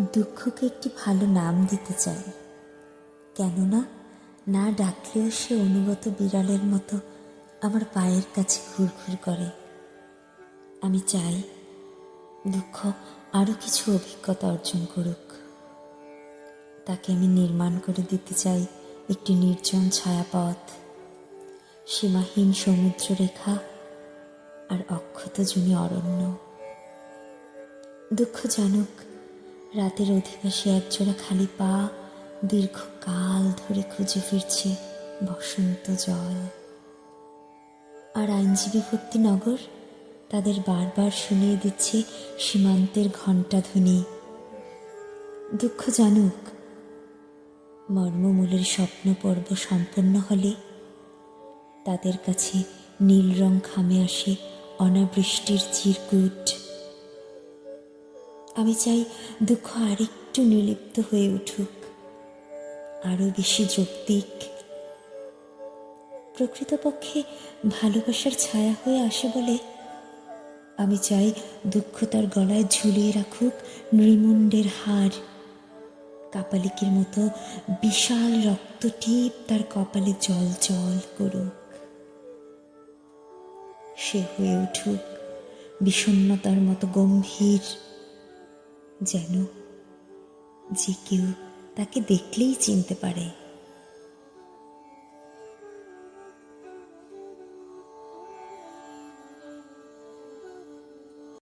দুঃখকে একটি ভালো নাম দিতে চাই কেননা, না ডাকলেও সে অনুগত বিড়ালের মতো আমার পায়ের কাছে ঘুরঘুর করে। আমি চাই দুঃখ আরও কিছু অভিজ্ঞতা অর্জন করুক। তাকে আমি নির্মাণ করে দিতে চাই একটি নির্জন ছায়াপথ, সীমাহীন সমুদ্ররেখা আর অক্ষত জমি অরণ্য। দুঃখ জানুক রাতের অধিবাসী একজোড়া খালি পা দীর্ঘকাল ধরে খুঁজে ফিরছে বসন্ত জল। আর আইনজীবী ভর্তি নগর তাদের বারবার শুনিয়ে দিচ্ছে সীমান্তের ঘণ্টাধ্বনি দুঃখ জানুক, মর্মমূলের স্বপ্ন পর্ব সম্পন্ন হলে তাদের কাছে নীল রং খামে আসে অনাবৃষ্টির চিরকুট। আমি চাই দুঃখ আরেকটু নির্লিপ্ত হয়ে উঠুক, আরও বেশি যৌক্তিক। প্রকৃতপক্ষে ভালোবাসার ছায়া হয়ে আসে বলে আমি চাই দুঃখ তার গলায় ঝুলিয়ে রাখুক নৃমুণ্ডের হার। কাপালিকের মতো বিশাল রক্তটিপ তার কপালে জল জল করুক। সে হয়ে উঠুক বিষণ্ণতার মতো গম্ভীর যেন যে কেউ তাকে দেখলেই চিনতে পারে।